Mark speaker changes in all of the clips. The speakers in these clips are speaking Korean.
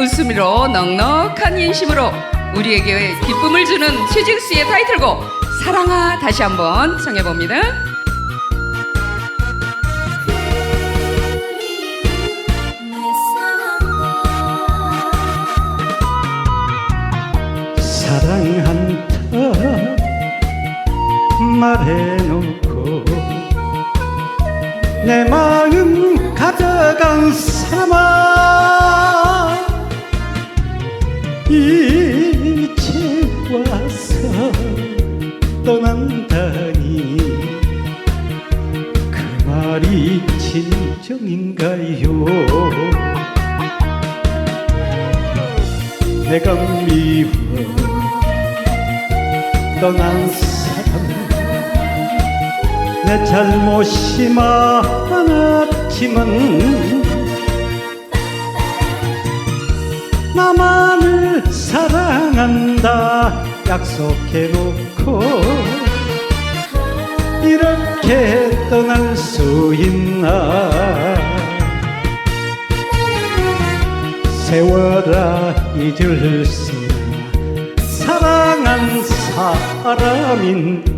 Speaker 1: 웃음으로 넉넉한 인심으로 우리에게 기쁨을 주는 최진수의 타이틀곡 사랑아 다시 한번 청해봅니다.
Speaker 2: 사랑한다 말해놓고 내 마음 가져간 사람아 진정인가요? 내가 미워 떠난 사람. 내 잘못이 많았지만 나만을 사랑한다 약속해놓고 이렇게 떠날 수 있나 세월아 잊을 수 사랑한 사람인데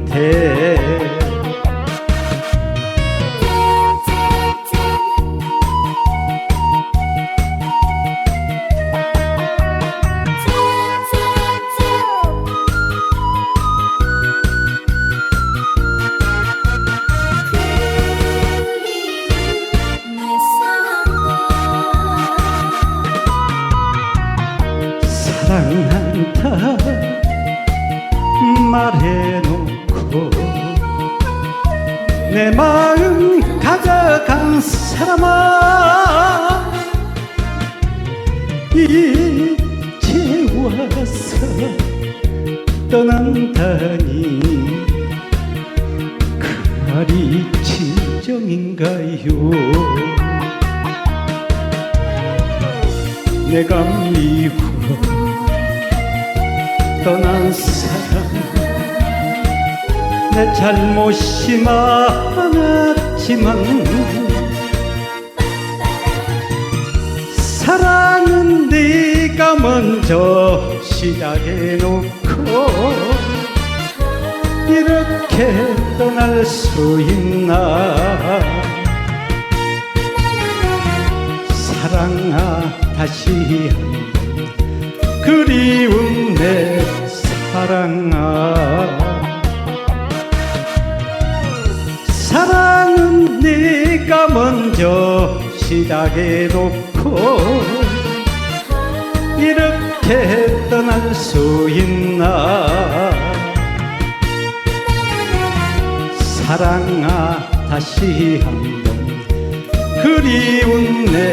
Speaker 2: 사랑한다. 말해놓고 내 마음 가져간 사람아 이제 와서 떠난다니 그 말이 진정인가요? 내가 미워 떠난 사람. 내 잘못이 많았지만 사랑은 네가 먼저 시작해놓고 이렇게 떠날 수 있나? 사랑아 다시 한번 그리운 내 사랑아. 사랑은 네가 먼저 시작해 놓고 이렇게 떠날 수 있나? 사랑아 다시 한번 그리운 내